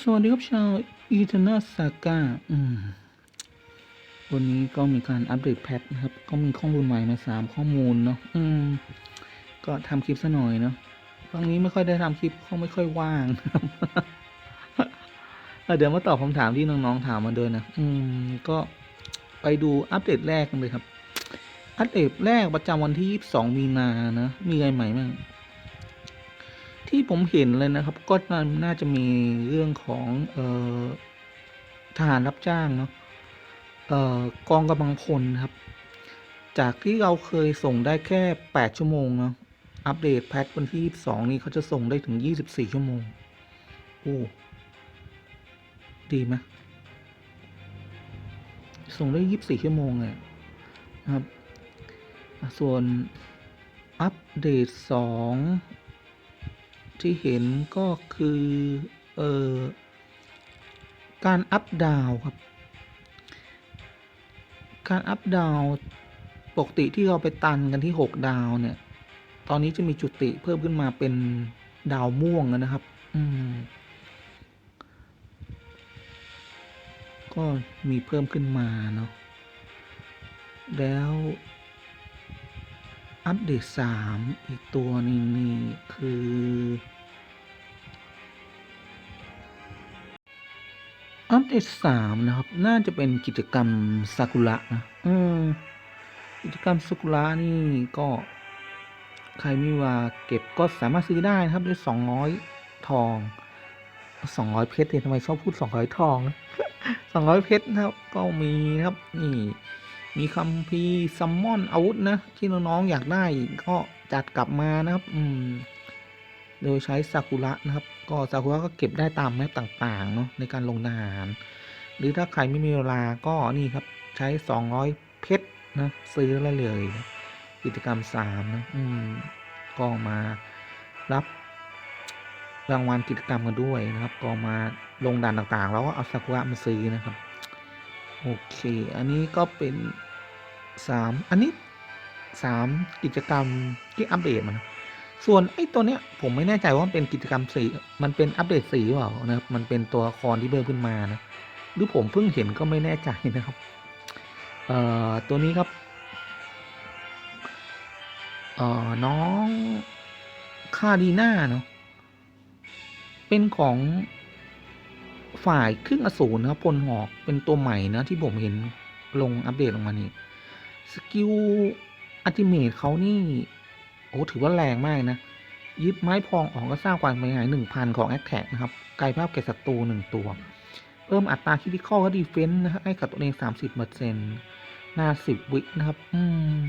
สวัสดีครับชาวอีเทอร์เนสาก้าอืมวันนี้ก็มีการอัปเดตแพทนะครับ ก็มีข้อมูลใหม่มาสามข้อมูลเนาะอืม ก็ทำคลิปซะหน่อยเนาะครั้งนี้ไม่ค่อยได้ทำคลิปเขาไม่ค่อยว่างเออเดี๋ยวมาตอบคำถามที่น้องๆถามมาด้วยนะ อืม ก็ไปดูอัปเดตแรกกันเลยครับ อัปเดตแรกประจำวันที่ 22 มีนานะ มีอะไรใหม่บ้าง ที่ผมเห็นเลยนะครับ ก็น่าจะมีเรื่องของออทหารรับจ้างเนาะออกองกำลังพลครับ จากที่เราเคยส่งได้แค่ 8 ชั่วโมงเนาะอัปเดตแพทวันที่ 22 นี้เขาจะส่งได้ถึง 24 ชั่วโมง โอ้ ดีไหมส่งได้ 24 ชั่วโมงเลยนะครับ ส่วนอัปเดต 2 ที่เห็นก็คือเออการอัพดาวครับ การอัพดาวปกติที่เราไปตันกันที่ 6 ดาวเนี่ย ตอนนี้จะมีจุติเพิ่มขึ้นมาเป็นดาวม่วงนะครับ อืม ก็มีเพิ่มขึ้นมาเนาะ แล้ว อัปเดตสามอีกตัวนึงนี่คือ อัปเดตสามนะครับ น่าจะเป็นกิจกรรมซากุระนะอืมกิจกรรมซากุระนี่ก็ ใครมีว่าเก็บก็สามารถซื้อได้นะครับด้วยสองร้อยทองสองร้อยเพชรเนี่ยทำไมชอบพูดสองร้อยทองสองร้อยเพชรนะครับ ก็มีนะครับนี่ มีคัมภีซัมมอนอาวุธนะ ที่น้องๆอยากได้ก็จัดกลับมานะครับ อืม โดยใช้ซากุระนะครับ ก็ซากุระก็เก็บได้ตามแมปต่างๆเนาะในการลงทหาร หรือถ้าใครไม่มีเวลาก็นี่ครับใช้ 200 เพชรนะซื้อได้วเลย กิจกรรม3นะอืมก็มารับรางวัลกิจกรรมกันด้วยนะครับ ก็มาลงด่านต่างๆ แล้วก็เอาซากุระมาซื้อนะครับ โอเค อันนี้ก็เป็น สามอันนี้สามกิจกรรมที่อัปเดตมานส่วนไอ้ตัวเนี้ยผมไม่แน่ใจว่ามันเป็นกิจกรรมสีมันเป็นอัปเดตสีหรือเปล่านะครับ มันเป็นตัวละครที่เพิ่มขึ้นมานะ หรือผมเพิ่งเห็นก็ไม่แน่ใจนะครับ เอ่อ ตัวนี้ครับ เอ่อ น้องคาดีน่าเนาะ เป็นของฝ่ายครึ่งอสูรนะครับพลหอก เป็นตัวใหม่นะที่ผมเห็นลงอัปเดตลงมานี่ สกิลอัติเมตเขานี่โอ้ถือว่าแรงมากนะยึดไม้พองออกก็สร้างความเสียหายหนึ่งพันของแอคแท็กนะครับกายภาพแก่ศัตรูหนึ่งตัว เพิ่มอัตราคิดิคอลและดีเฟนส์นะครับให้กับตัวเองสามสิบเปอร์เซ็นต์หน้าสิบวินะครับ อืม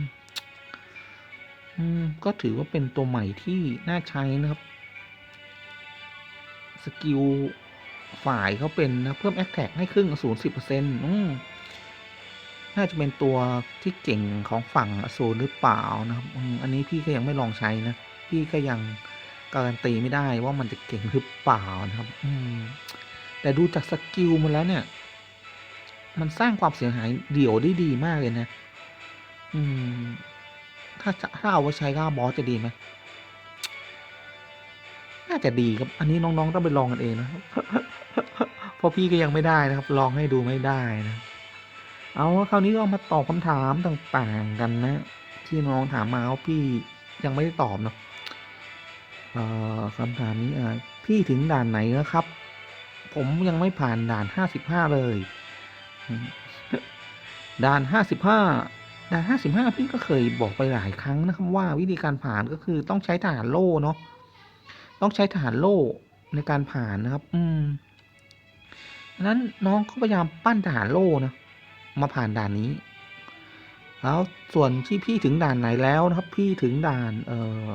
อืม ก็ถือว่าเป็นตัวใหม่ที่น่าใช้นะครับ สกิลฝ่ายเขาเป็นนะเพิ่มแอคแท็กให้ครึ่งศูนย์สิบเปอร์เซ็นต์อืม น่าจะเป็นตัวที่เก่งของฝั่งอสูรหรือเปล่านะครับอันนี้พี่ก็ยังไม่ลองใช้นะ พี่ก็ยังการันตีไม่ได้ว่ามันจะเก่งหรือเปล่านะครับอืมแต่ดูจากสกิลมันแล้วเนี่ย มันสร้างความเสียหายเดี่ยวได้ดีมากเลยนะ อืม ถ้าถ้าเอาไว้ใช้ก้าบอสจะดีไหมน่าจะดีครับ อันนี้น้องๆต้องไปลองกันเองนะเพราะพี่ก็ยังไม่ได้นะครับ ลองให้ดูไม่ได้นะ เอาคราวนี้ก็มาตอบคำถามต่างๆกันนะ ที่น้องถามมาเอาพี่ยังไม่ได้ตอบเนาะคำถามนี้พี่ถึงด่านไหนแล้วครับ ผมยังไม่ผ่านด่านห้าสิบห้าเลย ด่านห้าสิบห้าด่านห้าสิบห้าพี่ก็เคยบอกไปหลายครั้งนะครับว่าวิธีการผ่านก็คือต้องใช้ทหารโล่เนาะต้องใช้ทหารโล่ในการผ่านนะครับ อืมดังนั้นน้องก็พยายามปั้นทหารโล่นะ มาผ่านด่านนี้ แล้วส่วนที่พี่ถึงด่านไหนแล้วนะครับ พี่ถึงด่านเอ่อ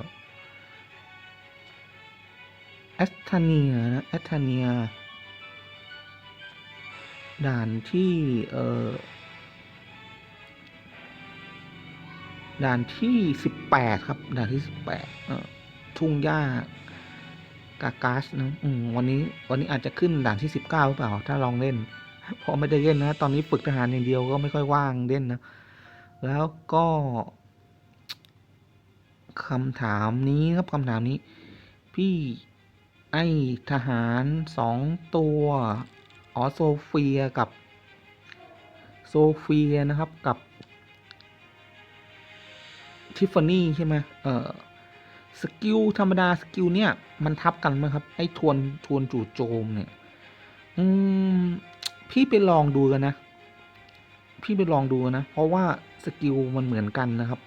แอสทาเนียนะแอสทาเนีย ด่านที่ เอ่อ ด่านที่สิบแปดครับ ด่านที่สิบแปดทุ่งหญ้ากากาสนะวันนี้ วันนี้อาจจะขึ้นด่านที่สิบเก้าหรือเปล่า ถ้าลองเล่น พราะไม่ได้เล่นนะ ตอนนี้ฝึกทหารอย่างเดียวก็ไม่ค่อยว่างเล่นนะ แล้วก็คำถามนี้ครับคำถามนี้ พี่ไอ้ทหารสองตัวอ๋อโซเฟียกับ โซเฟียนะครับกับ ทิฟฟานี่ใช่ไหมเออสกิลธรรมดาสกิลเนี่ย มันทับกันไหมครับ ไอ้ทวนทวนจู่โจมเนี่ย อืม พี่ไปลองดูกันนะ พี่ไปลองดูนะ เพราะว่าสกิลมันเหมือนกันนะครับ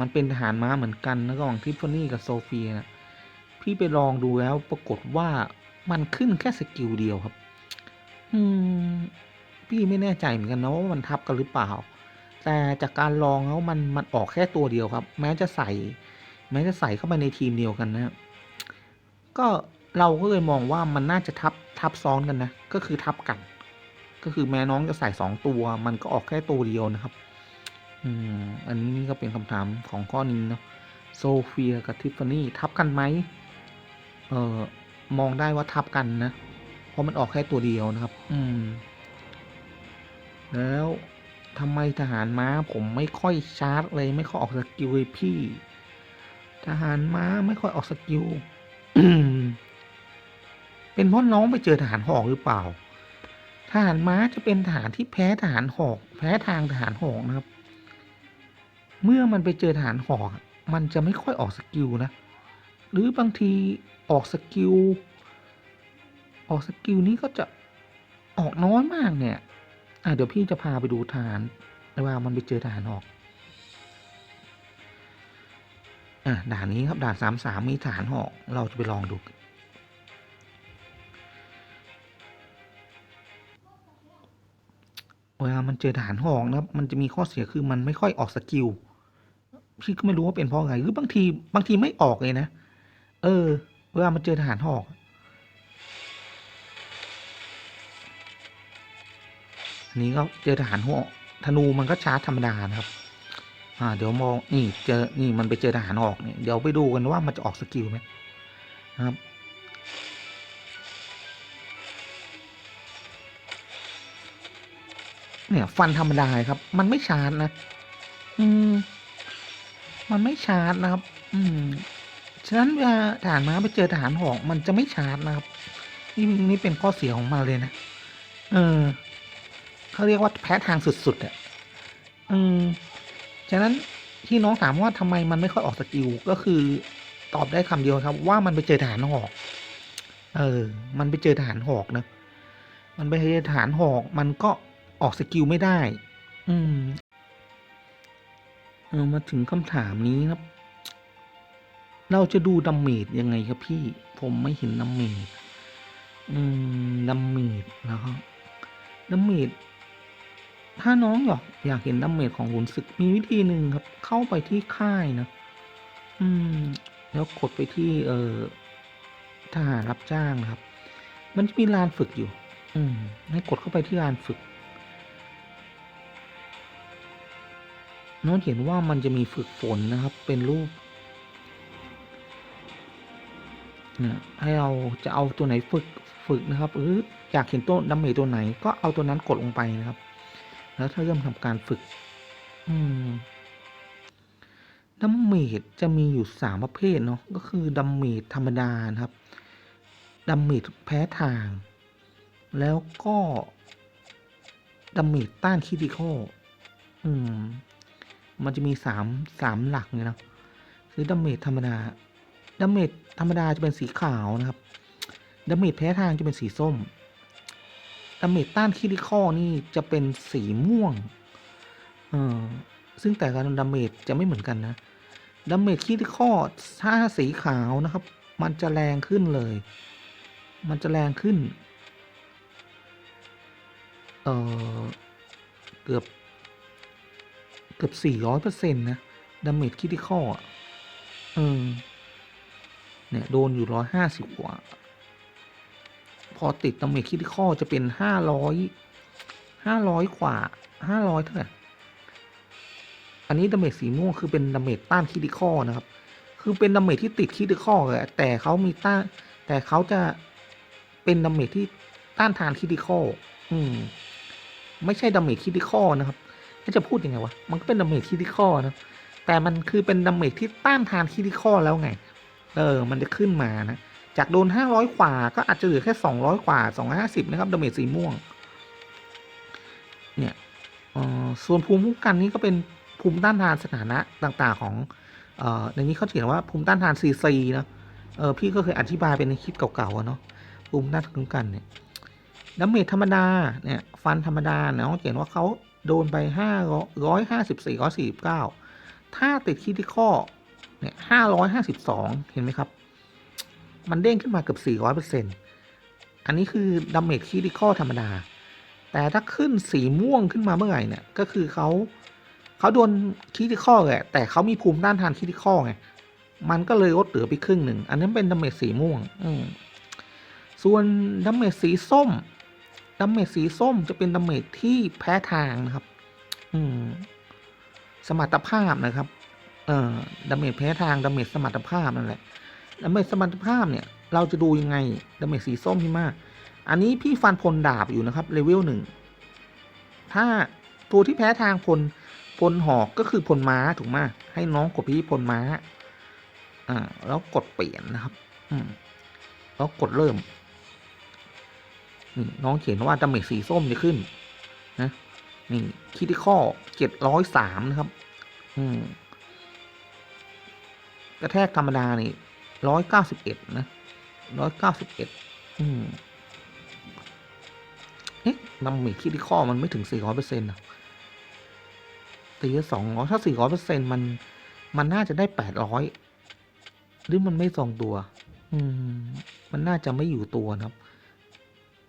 มันเป็นทหารม้าเหมือนกันนะระหว่างทิฟฟานี่กับโซเฟียนะพี่ไปลองดูแล้วปรากฏว่ามันขึ้นแค่สกิลเดียวครับ อืม พี่ไม่แน่ใจเหมือนกันนะว่ามันทับกันหรือเปล่า แต่จากการลองแล้วมันมันออกแค่ตัวเดียวครับ แม้จะใส่ แม้จะใส่เข้าไปในทีมเดียวกันนะก็เราก็เลยมองว่ามันน่าจะทับทับซ้อนกันนะ ก็คือทับกัน ก็คือแม้น้องจะใส่สองตัว มันก็ออกแค่ตัวเดียวนะครับ อืม อันนี้นี่ก็เป็นคำถามของข้อนี้เนาะโซเฟียกับทิฟฟานี่ทับกันไหมเอ่อมองได้ว่าทับกันนะ เพราะมันออกแค่ตัวเดียวนะครับ อืม แล้วทำไมทหารม้าผมไม่ค่อยชาร์จเลย ไม่ค่อยออกสกิลเลยพี่ ทหารม้าไม่ค่อยออกสกิลเป็นเพราะน้องไปเจอทหารหอกหรือเปล่า ทหารม้าจะเป็นทหารที่แพ้ทหารหอก แพ้ทางทหารหอกนะครับ เมื่อมันไปเจอทหารหอก มันจะไม่ค่อยออกสกิลนะ หรือบางทีออกสกิล ออกสกิลนี้ก็จะออกน้อยมากเนี่ยอะเดี๋ยวพี่จะพาไปดูทหารว่ามันไปเจอทหารหอกอะด่านนี้ครับด่านสามสามมีทหารหอกเราจะไปลองดู เวลามันเจอทหารหอกนะครับ มันจะมีข้อเสียคือมันไม่ค่อยออกสกิล พี่ก็ไม่รู้ว่าเป็นเพราะไรหรือบางทีบางทีไม่ออกเลยนะ เออ เวลามันเจอทหารหอกอันนี้ก็เจอทหารหอกธนูมันก็ชาร์จธรรมดานะครับ อ่า เดี๋ยวมองนี่เจอ นี่มันไปเจอทหารหอกเนี่ย เดี๋ยวไปดูกันว่ามันจะออกสกิลไหมนะครับ เนี่ย ฟันธรรมดาครับ มันไม่ชาร์จนะ อืม มันไม่ชาร์จนะครับ อืม ฉะนั้นเวลาทหารม้าไปเจอทหารหอกมันจะไม่ชาร์จนะครับ นี่นี่เป็นข้อเสียของมันเลยนะ เออเขาเรียกว่าแพ้ทางสุดๆอะอืม ฉะนั้นที่น้องถามว่าทำไมมันไม่ค่อยออกสกิลก็คือตอบได้คำเดียวครับ ว่ามันไปเจอทหารหอก เออ มันไปเจอทหารหอกนะ มันไปเจอทหารหอก มันก็ ออกสกิลไม่ได้ อืมเออมาถึงคำถามนี้ครับ เราจะดูดัมเมจยังไงครับพี่ ผมไม่เห็นดัมเมจอืมดัมเมจแล้วครับดัมเมจถ้าน้องอยากอยากเห็นดัมเมจของขุนศึกมีวิธีหนึ่งครับ เข้าไปที่ค่ายนะ อืม แล้วกดไปที่ เอ่อทหารรับจ้างนะครับ มันจะมีลานฝึกอยู่ อืม ให้กดเข้าไปที่ลานฝึก น้องเห็นว่ามันจะมีฝึกฝนนะครับเป็นรูปนี่ยให้เราจะเอาตัวไหนฝึกฝึกนะครับหรืออยากเห็นตัวดัมเมจตัวไหน ก็เอาตัวนั้นกดลงไปนะครับ แล้วถ้าเริ่มทำการฝึก อืมดัมเมจจะมีอยู่สามประเภทเนาะก็คือดัมเมจธรรมดานะครับดัมเมจแพ้ทาง แล้วก็ดัมเมจต้านคิติคอลอืม มันจะมีสามสามหลักเลยนะคือดัมเมจธรรมดาดัมเมจธรรมดาจะเป็นสีขาวนะครับดัมเมจแพ้ทางจะเป็นสีส้มดัมเมจต้านคิริคอนี่จะเป็นสีม่วงเออซึ่งแต่ละดัมเมจจะไม่เหมือนกันนะดัมเมจคิริคอถ้าสีขาวนะครับ มันจะแรงขึ้นเลย มันจะแรงขึ้น เออเกือบ กือบสี่ร้อยเปอร์เซ็นต์นะดาเมจคิติคออะเออเนี่ยโดนอยู่ร้อยห้าสิบกว่า พอติดดาเมจคิติคอจะเป็นห้าร้อยห้าร้อยกว่าห้าร้อยเท่าไหร่อันนี้ดาเมจสีม่วงคือเป็นดาเมจต้านคิติคอนะครับ คือเป็นดาเมจที่ติดคิติคอแหละแต่เขามีต้าน แต่เขาจะเป็นดาเมจที่ต้านทานคิติคออืม ไม่ใช่ดาเมจคิติคอนะครับ จะพูดยังไงวะ มันก็เป็นดาเมจคิติคอนะ แต่มันคือเป็นดาเมจที่ต้านทานคิติคอแล้วไง เออ มันจะขึ้นมานะ จากโดน 500 กว่า ก็อาจจะเหลือแค่ 200 กว่า 250 นะครับดาเมจสีม่วง เนี่ยอ่อส่วนภูมิคุ้มกันนี่ก็เป็นภูมิต้านทานสถานะต่างๆของอ่อในนี้เขาเขียนว่าภูมิต้านทานซีซีนะเออพี่ก็เคยอธิบายเป็นในคลิปเก่าๆอะเนาะภูมิต้านคุ้มกันเนี่ยดาเมจธรรมดาเนี่ยฟันธรรมดาเนี่ยเขาเขียนว่าเขา โดนไปห้าร้อยห้าสิบสี่ร้อยสี่สิบเก้าถ้าติดคิดข้อเนี่ยห้าร้อยห้าสิบสองเห็นไหมครับ มันเด้งขึ้นมาเกือบสี่ร้อยเปอร์เซ็นต์อันนี้คือดาเมจคิดข้อธรรมดา แต่ถ้าขึ้นสีม่วงขึ้นมาเมื่อไหร่เนี่ยก็คือเขาเขาโดนคิดข้อแหละแต่เขามีภูมิต้านทานคิดข้อไงมันก็เลยลดเหลือไปครึ่งหนึ่ง อันนั้นเป็นดาเมจสีม่วง อืส่วนดาเมจสีส้ม ดาเมจสีส้มจะเป็นดาเมจที่แพ้ทางนะครับ อืม สมรรถภาพนะครับ เอ่อดาเมจแพ้ทางดาเมจสมรรถภาพนั่นแหละดาเมจสมรรถภาพเนี่ย เราจะดูยังไงดาเมจสีส้มพี่มากอันนี้พี่ฟันพลดาบอยู่นะครับเลเวลหนึ่งถ้าตัวที่แพ้ทางพลพลหอกก็คือพลม้าถูกไหมให้น้องกดพี่พลม้า อ่า แล้วกดเปลี่ยนนะครับ อืมแล้วกดเริ่ม นี่น้องเขียนว่าดาเมจสีส้มจะขึ้น นะ นี่คิดข้อเจ็ดร้อยสามนะครับ อืมกระแทกธรรมดานี่ร้อยเก้าสิบเอ็ดนะร้อยเก้าสิบเอ็ดอืมเอ๊ะดาเมจคิดข้อมันไม่ถึงสี่ร้อยเปอร์เซ็นต์ะตีสองร้อยถ้าสี่ร้อยเปอร์เซ็นต์มัน มันน่าจะได้แปดร้อยหรือมันไม่ทรงตัว อืม มันน่าจะไม่อยู่ตัวนะครับ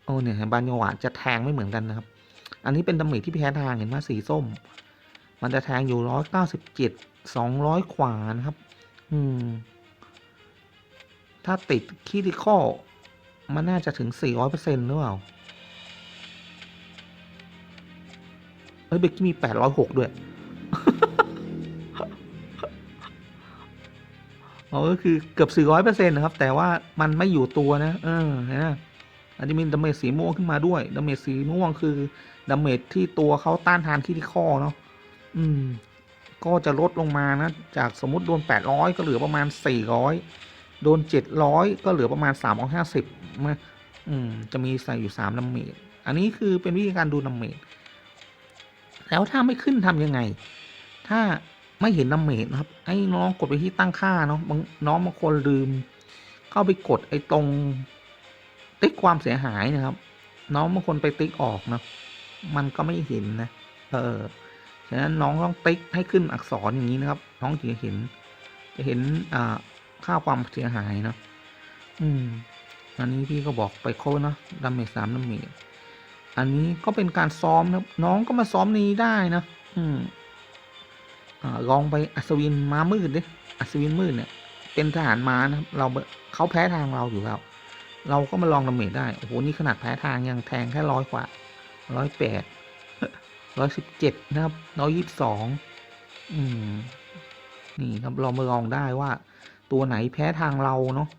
โอ้เนี่ยบานจังหวะจะแทงไม่เหมือนกันนะครับ อันนี้เป็นดาเมจที่แพ้ทางเห็นไหมสีส้ม มันจะแทงอยู่ร้อยเก้าสิบเจ็ดสองร้อยขวานะครับ อืม ถ้าติดคีดิคอมันน่าจะถึงสี่ร้อยเปอร์เซ็นต์หรือเปล่าเฮ้ยเบกกี้มีแปดร้อยหกด้วยอ๋อก็คือเกือบสี่ร้อยเปอร์เซ็นต์นะครับ แต่ว่ามันไม่อยู่ตัวนะ เออนะ อันนี้มีดาเมจสีม่วงขึ้นมาด้วยดาเมจสีม่วงคือดาเมจที่ตัวเขาต้านทานคิดิคอเนาะอืม ก็จะลดลงมานะ จากสมมติโดนแปดร้อยก็เหลือประมาณสี่ร้อยโดนเจ็ดร้อยก็เหลือประมาณสามร้อยห้าสิบนะอืม จะมีใส่อยู่สามดาเมจอันนี้คือเป็นวิธีการดูดาเมจแล้วถ้าไม่ขึ้นทำยังไง ถ้าไม่เห็นดาเมจนะครับให้น้องกดไปที่ตั้งค่าเนาะน้องบางคนลืม เข้าไปกดไอ้ตรง ติ๊กความเสียหายนะครับ น้องบางคนไปติ๊กออกนะมันก็ไม่เห็นนะ เออฉะนั้นน้องต้องติ๊กให้ขึ้นอักษรอย่างนี้นะครับ น้องถึงจะเห็น จะเห็นอ่าค่าความเสียหายนะอืม อันนี้พี่ก็บอกไปโค้ดนะดาเมจสามดาเมจอันนี้ก็เป็นการซ้อมนะน้องก็มาซ้อมนี้ได้นะอืมอ่าลองไปอัศวินม้ามืดดิอัศวินมืดเนี่ย เป็นทหารม้านะครับ เราเขาแพ้ทางเราอยู่แล้ว เราก็มาลองดาเมจได้ โอ้โห นี่ขนาดแพ้ทางยังแทงแค่ร้อยกว่าร้อยแปดร้อยสิบเจ็ดนะครับร้อยยี่สิบสองอืม นี่ครับเรามาลองได้ว่า ตัวไหนแพ้ทางเราเนาะ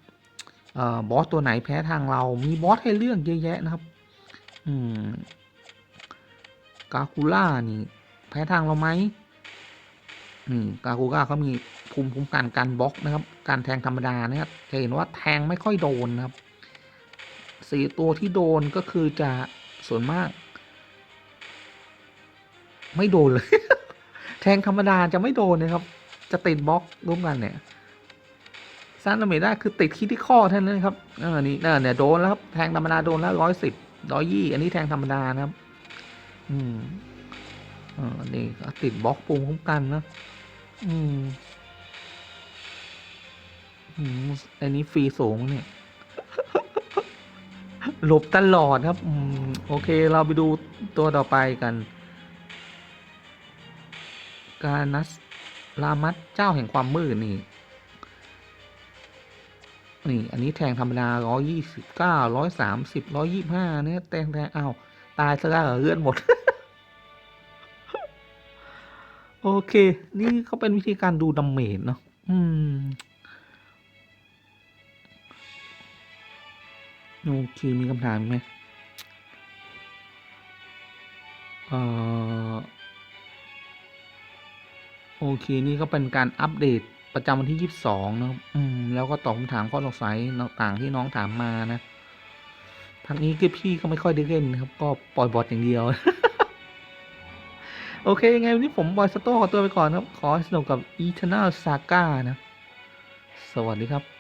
เอ่อบอสตัวไหนแพ้ทางเรา มีบอสให้เลือกเยอะแยะนะครับ อืม กาคูล่านี่ แพ้ทางเราไหมอืม กาคูล่าเขามีภูมิคุ้มกันการบล็อกนะครับ การแทงธรรมดานะครับจะเห็นว่าแทงไม่ค่อยโดนนะครับ สี่ตัวที่โดนก็คือจะส่วนมาก ไม่โดนเลย แทงธรรมดาจะไม่โดนนะครับ จะติดบล็อกร่วมกันเนี่ยสร้างดเมด้คือติดคิดที่ข้อเท่านั้นครับเออนี่เออเนี่ยโดนแล้วครับแทงธรรมดาโดนแล้วร้อยสิบร้อยยี่อันนี้แทงธรรมดานะครับ อืมเออนี่ติดบล็อกปูมคุ้มกันนะอืม อืมอันนี้ฟรีสูงเนี่ย หลบตลอดครับอโอเคเราไปดูตัวต่อไปกัน กานัสลามัดเจ้าแห่งความมืดนี่นี่ อันนี้แทงธรรมดาร้อยยี่สิบเก้าร้อยสามสิบร้อยยี่ห้าเนี่ยแทงแทงอ้าวตายซะแล้วเลือดหมด โอเค นี่เขาเป็นวิธีการดูดาเมจเนาะอืม โอเคมีคำถามไหมเอ่อโอเค นี่ก็เป็นการอัปเดตประจำวันที่ยี่สิบสองนะครับ อืม แล้วก็ตอบคำถามข้อสงสัยต่างๆที่น้องถามมานะพักนี้ก็พี่ก็ไม่ค่อยได้เล่นนะครับ ก็ปล่อยบอทอย่างเดียว โอเค ยังไงวันนี้ผมบอยสโต้ขอตัวไปก่อนครับ ขอให้สนุกกับ Eternal Saga นะ สวัสดีครับ